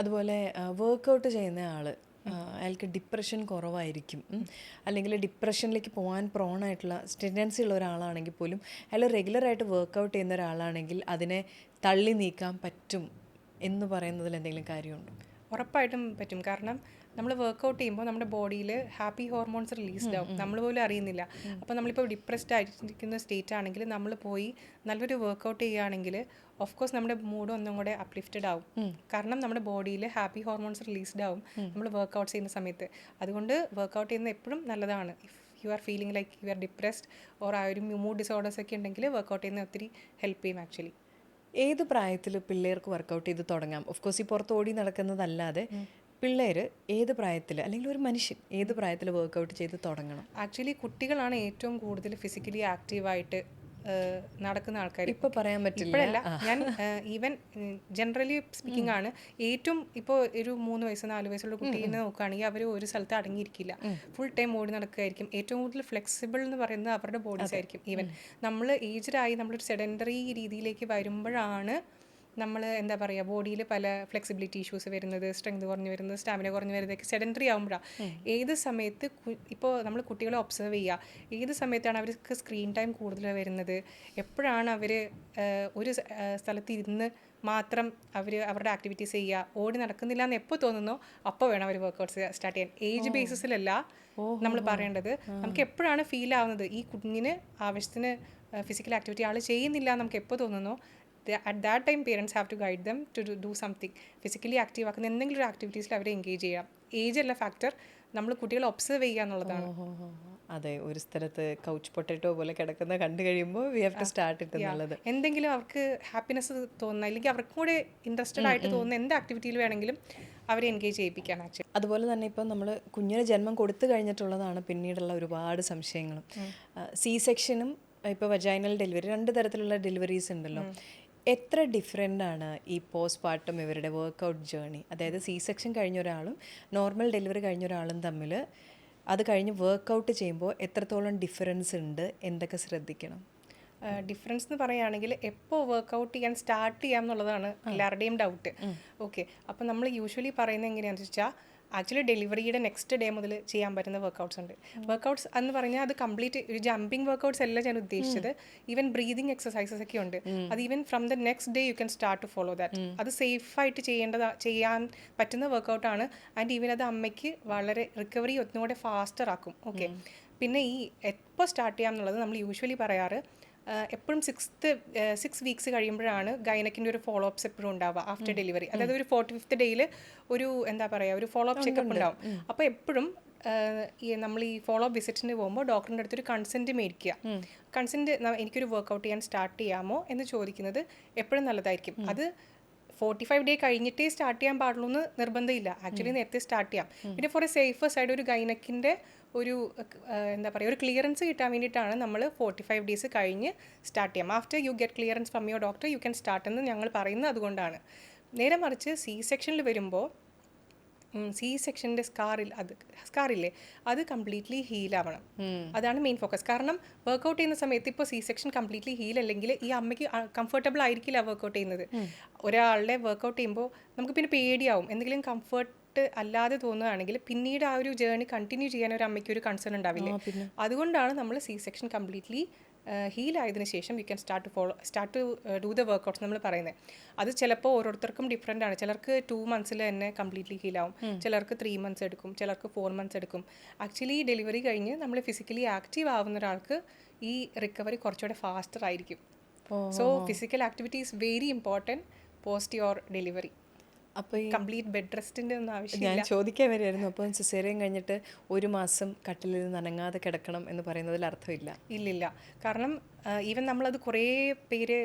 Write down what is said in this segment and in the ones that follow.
അതുപോലെ വർക്കൗട്ട് ചെയ്യുന്ന ആൾ അയാൾക്ക് ഡിപ്രഷൻ കുറവായിരിക്കും. അല്ലെങ്കിൽ ഡിപ്രഷനിലേക്ക് പോകാൻ പ്രോണായിട്ടുള്ള ടെൻഡൻസി ഉള്ള ഒരാളാണെങ്കിൽ പോലും അയാൾ റെഗുലറായിട്ട് വർക്കൗട്ട് ചെയ്യുന്ന ഒരാളാണെങ്കിൽ അതിനെ തള്ളി നീക്കാൻ പറ്റും എന്ന് പറയുന്നതിൽ എന്തെങ്കിലും കാര്യമുണ്ടോ? ഉറപ്പായിട്ടും പറ്റും. കാരണം നമ്മൾ വർക്ക്ഔട്ട് ചെയ്യുമ്പോൾ നമ്മുടെ ബോഡിയിൽ ഹാപ്പി ഹോർമോൺസ് റിലീസ്ഡ് ആവും നമ്മൾ പോലും അറിയുന്നില്ല. അപ്പോൾ നമ്മളിപ്പോൾ ഡിപ്രസ്ഡ് ആയിരിക്കുന്ന സ്റ്റേറ്റ് ആണെങ്കിൽ നമ്മൾ പോയി നല്ലൊരു വർക്ക്ഔട്ട് ചെയ്യുകയാണെങ്കിൽ ഓഫ് കോഴ്സ് നമ്മുടെ മൂഡ് ഒന്നും കൂടെ അപ്ലിഫ്റ്റഡ് ആവും. കാരണം നമ്മുടെ ബോഡിയിൽ ഹാപ്പി ഹോർമോൺസ് റിലീസ്ഡ് ആവും നമ്മൾ വർക്ക്ഔട്ട് ചെയ്യുന്ന സമയത്ത്. അതുകൊണ്ട് വർക്ക്ഔട്ട് ചെയ്യുന്നത് എപ്പോഴും നല്ലതാണ്. If you are feeling like you are depressed or ആ ഒരു മൂഡ് ഡിസോർഡേഴ്സ് ഒക്കെ ഉണ്ടെങ്കിൽ വർക്ക്ഔട്ട് ചെയ്യുന്ന ഒത്തിരി ഹെൽപ്പ് ചെയ്യും ആക്ച്വലി ഏത് പ്രായത്തിൽ പിള്ളേർക്ക് വർക്കൗട്ട് ചെയ്ത് തുടങ്ങാം? ഓഫ് കോഴ്സ് ഈ പുറത്ത് ഓടി നടക്കുന്നതല്ലാതെ പിള്ളേർ ഏത് പ്രായത്തിൽ അല്ലെങ്കിൽ ഒരു മനുഷ്യൻ ഏത് പ്രായത്തിൽ വർക്കൗട്ട് ചെയ്ത് തുടങ്ങണം? ആക്ച്വലി കുട്ടികളാണ് ഏറ്റവും കൂടുതൽ ഫിസിക്കലി ആക്റ്റീവായിട്ട് നടക്കുന്ന ആൾക്കാർ ഇപ്പൊ പറയാൻ പറ്റില്ല. ഞാൻ ഈവൻ ജനറലി സ്പീക്കിംഗ് ആണ്. ഏറ്റവും ഇപ്പോൾ ഒരു മൂന്ന് വയസ്സ് നാല് വയസ്സുള്ള കുട്ടീനെ നോക്കുകയാണെങ്കിൽ അവർ ഒരു സ്ഥലത്ത് അടങ്ങിയിരിക്കില്ല. ഫുൾ ടൈം ഓടി നടക്കുകയായിരിക്കും. ഏറ്റവും കൂടുതൽ ഫ്ലെക്സിബിൾ എന്ന് പറയുന്നത് അവരുടെ ബോഡീസ് ആയിരിക്കും. ഈവൻ നമ്മൾ ഏജ്ഡായി നമ്മളൊരു സെഡൻഡറി രീതിയിലേക്ക് വരുമ്പോഴാണ് നമ്മൾ എന്താ പറയുക ബോഡിയിൽ പല ഫ്ലെക്സിബിലിറ്റി ഇഷ്യൂസ് വരുന്നത് സ്ട്രെങ്ത് കുറഞ്ഞു വരുന്നത് സ്റ്റാമിന കുറഞ്ഞു വരുന്നതൊക്കെ സെഡൻഡറി ആകുമ്പോഴാണ് ഏത് സമയത്ത് ഇപ്പോൾ നമ്മൾ കുട്ടികളെ ഒബ്സർവ് ചെയ്യുക ഏത് സമയത്താണ് അവർക്ക് സ്ക്രീൻ ടൈം കൂടുതൽ വരുന്നത്? എപ്പോഴാണ് അവർ ഒരു സ്ഥലത്ത് ഇരുന്ന് മാത്രം അവർ അവരുടെ ആക്ടിവിറ്റീസ് ചെയ്യുക ഓടി നടക്കുന്നില്ല എന്ന് എപ്പോൾ തോന്നുന്നോ അപ്പോൾ വേണം അവർ വർക്കൗട്ട്സ് സ്റ്റാർട്ട് ചെയ്യാൻ. ഏജ് ബേസിസിലല്ല നമ്മൾ പറയേണ്ടത്. നമുക്ക് എപ്പോഴാണ് ഫീൽ ആവുന്നത്? ഈ കുഞ്ഞിന് ആവശ്യത്തിന് ഫിസിക്കൽ ആക്ടിവിറ്റി ആൾ ചെയ്യുന്നില്ല നമുക്ക് എപ്പോൾ തോന്നുന്നോ at that time parents have to guide them to do something physically active ആക്കുന്ന എന്തെങ്കിലും ഒരു ആക്ടിവിറ്റീസിൽ അവരെ എൻഗേജ് ചെയ്യാം. ഏജ് അല്ല ഫാക്ടർ നമ്മൾ കുട്ടികളെ ഒബ്സർവ് ചെയ്യുക എന്നുള്ളതാണ്. അതെ ഒരു സ്ഥലത്ത് കൗച്ച് പൊട്ടറ്റോ പോലെ കിടക്കുന്ന കണ്ടു കഴിയുമ്പോൾ വി ഹാവ് ടു സ്റ്റാർട്ട് ഇട്ട് എന്നുള്ളത്. എന്തെങ്കിലും അവർക്ക് ഹാപ്പിനെസ് തോന്നുന്ന അല്ലെങ്കിൽ അവർക്കും കൂടെ ഇൻട്രസ്റ്റഡ് ആയിട്ട് തോന്നുന്ന എന്ത് ആക്ടിവിറ്റിയിൽ വേണമെങ്കിലും അവരെ എൻഗേജ് ചെയ്യിപ്പിക്കാൻ ആക്ച്വലി അതുപോലെ തന്നെ ഇപ്പം നമ്മൾ കുഞ്ഞിന് ജന്മം കൊടുത്തു കഴിഞ്ഞിട്ടുള്ളതാണ് പിന്നീടുള്ള ഒരുപാട് സംശയങ്ങളും. സി സെക്ഷനും ഇപ്പോൾ വജൈനൽ ഡെലിവറി രണ്ട് തരത്തിലുള്ള ഡെലിവറീസ് ഉണ്ടല്ലോ. എത്ര ഡിഫറെന്റ് ആണ് ഈ പോസ്റ്റ് പാർട്ടും ഇവരുടെ വർക്കൗട്ട് ജേർണി അതായത് സി സെക്ഷൻ കഴിഞ്ഞ ഒരാളും നോർമൽ ഡെലിവറി കഴിഞ്ഞ ഒരാളും തമ്മിൽ അത് കഴിഞ്ഞ് വർക്കൗട്ട് ചെയ്യുമ്പോൾ എത്രത്തോളം ഡിഫറൻസ് ഉണ്ട്? എന്തൊക്കെ ശ്രദ്ധിക്കണം? ഡിഫറൻസ് എന്ന് പറയുകയാണെങ്കിൽ എപ്പോൾ വർക്കൗട്ട് ചെയ്യാൻ സ്റ്റാർട്ട് ചെയ്യാം എന്നുള്ളതാണ് എല്ലാവരുടെയും ഡൗട്ട് ഓക്കെ അപ്പോൾ നമ്മൾ യൂഷ്വലി പറയുന്നത് എങ്ങനെയാണെന്ന് വെച്ചാൽ ആക്ച്വലി ഡെലിവറിയുടെ നെക്സ്റ്റ് ഡേ മുതൽ ചെയ്യാൻ പറ്റുന്ന വർക്കൗട്ട്സ് ഉണ്ട്. വർക്കൗട്ട്സ് എന്ന് പറഞ്ഞാൽ അത് കംപ്ലീറ്റ് ഒരു ജമ്പിംഗ് വർക്കൗട്ട്സ് അല്ല ഞാൻ ഉദ്ദേശിച്ചത്. ഈവൻ ബ്രീതിങ് എക്സസൈസസ് ഒക്കെ ഉണ്ട്. അത് even from the next day you can start to follow that അത് സേഫായിട്ട് ചെയ്യേണ്ടതാ ചെയ്യാൻ പറ്റുന്ന വർക്കൗട്ടാണ് ആൻഡ് ഈവൻ അത് അമ്മയ്ക്ക് വളരെ റിക്കവറി ഒന്നുകൂടെ ഫാസ്റ്റർ ആക്കും. ഓക്കെ പിന്നെ ഈ എപ്പോൾ സ്റ്റാർട്ട് ചെയ്യാം എന്നുള്ളത് നമ്മൾ യൂഷ്വലി പറയാറ് എപ്പോഴും സിക്സ്ത്ത് സിക്സ് വീക്സ് കഴിയുമ്പോഴാണ് ഗൈനക്കിന്റെ ഒരു ഫോളോ അപ്സ് എപ്പോഴും ഉണ്ടാവുക ആഫ്റ്റർ ഡെലിവറി അതായത് ഒരു ഫോർട്ടി ഫിഫ്ത്ത് ഡേയിൽ ഒരു എന്താ പറയുക ഒരു ഫോളോ അപ്പ് ചെക്കപ്പ് ഉണ്ടാവും. അപ്പോൾ എപ്പോഴും ഈ നമ്മൾ ഈ ഫോളോ അപ്പ് വിസിറ്റിന് പോകുമ്പോൾ ഡോക്ടറിന്റെ അടുത്തൊരു കൺസെന്റ് മേടിക്കുക. കൺസെന്റ് എനിക്കൊരു വർക്കൗട്ട് ചെയ്യാൻ സ്റ്റാർട്ട് ചെയ്യാമോ എന്ന് ചോദിക്കുന്നത് എപ്പോഴും നല്ലതായിരിക്കും. അത് ഫോർട്ടി ഫൈവ് ഡേ കഴിഞ്ഞിട്ടേ സ്റ്റാർട്ട് ചെയ്യാൻ പാടുള്ളൂ എന്ന് നിർബന്ധമില്ല ആക്ച്വലി നേരത്തെ സ്റ്റാർട്ട് ചെയ്യാം. പിന്നെ ഫോർ എ സേഫർ സൈഡ് ഒരു ഗൈനക്കിന്റെ ഒരു എന്താ പറയുക ഒരു ക്ലിയറൻസ് കിട്ടാൻ വേണ്ടിയിട്ടാണ് നമ്മൾ ഫോർട്ടി ഫൈവ് ഡേയ്സ് കഴിഞ്ഞ് സ്റ്റാർട്ട് ചെയ്യാം. After you get clearance from your doctor you can start എന്ന് ഞങ്ങൾ പറയുന്നത് അതുകൊണ്ടാണ്. നേരെ മറിച്ച് സി സെക്ഷനിൽ വരുമ്പോൾ സി സെക്ഷന്റെ സ്കാറിൽ അത് സ്കാറില്ലേ അത് കംപ്ലീറ്റ്ലി ഹീൽ ആവണം. അതാണ് മെയിൻ ഫോക്കസ് കാരണം വർക്കൗട്ട് ചെയ്യുന്ന സമയത്ത് ഇപ്പോൾ സി സെക്ഷൻ കംപ്ലീറ്റ്ലി ഹീൽ അല്ലെങ്കിൽ ഈ അമ്മയ്ക്ക് കംഫർട്ടബിൾ ആയിരിക്കില്ല വർക്കൗട്ട് ചെയ്യുന്നത്. ഒരാളുടെ വർക്കൗട്ട് ചെയ്യുമ്പോൾ നമുക്ക് പിന്നെ പേടിയാവും. എന്തെങ്കിലും കംഫർട്ട് അല്ലാതെ തോന്നുകയാണെങ്കിൽ പിന്നീട് ആ ഒരു ജേർണി കണ്ടിന്യൂ ചെയ്യാൻ ഒരു അമ്മയ്ക്ക് ഒരു കൺസേൺ ഉണ്ടാവില്ലേ? അതുകൊണ്ടാണ് നമ്മൾ സി സെക്ഷൻ കംപ്ലീറ്റ്ലി ഹീൽ ആയതിനു ശേഷം you can start to follow start to do the workouts നമ്മൾ പറയുന്നത് അത് ചിലപ്പോൾ ഓരോരുത്തർക്കും ഡിഫറെന്റ് ആണ്. ചിലർക്ക് ടു മന്ത്സിൽ തന്നെ കംപ്ലീറ്റ്ലി ഹീൽ ആവും. ചിലർക്ക് ത്രീ മന്ത്സ് എടുക്കും. ചിലർക്ക് ഫോർ മന്ത്സ് എടുക്കും. ആക്ച്വലി ഡെലിവറി കഴിഞ്ഞ് നമ്മൾ ഫിസിക്കലി ആക്റ്റീവ് ആവുന്ന ഒരാൾക്ക് ഈ റിക്കവറി കുറച്ചുകൂടെ ഫാസ്റ്റർ ആയിരിക്കും. So physical activity is very important post your delivery അപ്പോൾ കംപ്ലീറ്റ് ബെഡ് റെസ്റ്റിന്റെ ഒന്നും ആവശ്യം ഞാൻ ചോദിക്കാൻ വരുമായിരുന്നു അപ്പോൾ സിസേറിയൻ കഴിഞ്ഞിട്ട് ഒരു മാസം കട്ടിലിൽ നിന്ന് അനങ്ങാതെ കിടക്കണം എന്ന് പറയുന്നതിൽ അർത്ഥമില്ല. ഇല്ലില്ല. കാരണം ഈവൻ നമ്മളത് കുറേ പേര്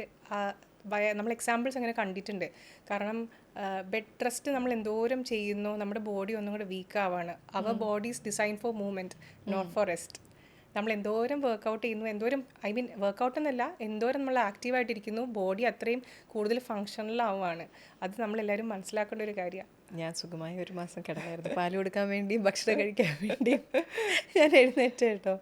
നമ്മൾ എക്സാമ്പിൾസ് അങ്ങനെ കണ്ടിട്ടുണ്ട്. കാരണം ബെഡ് റെസ്റ്റ് നമ്മൾ എന്തോരം ചെയ്യുന്നു നമ്മുടെ ബോഡി ഒന്നും കൂടെ വീക്കാവാണ് അവർ body is design for movement not for rest നമ്മൾ എന്തോരം വർക്കൗട്ട് ചെയ്യുന്നു എന്തോരം ഐ മീൻ വർക്കൗട്ട് എന്നല്ല എന്തോരം നമ്മൾ ആക്റ്റീവായിട്ടിരിക്കുന്നു ബോഡി അത്രയും കൂടുതൽ ഫങ്ഷണൽ ആവുകയാണ് അത് നമ്മളെല്ലാവരും മനസ്സിലാക്കേണ്ട ഒരു കാര്യമാണ് ഞാൻ സുഖമായി ഒരു മാസം കിടന്നായിരുന്നു. പാൽ കൊടുക്കാൻ വേണ്ടിയും ഭക്ഷണം കഴിക്കാൻ വേണ്ടിയും ഞാൻ എഴുന്നേറ്റ് കേട്ടോ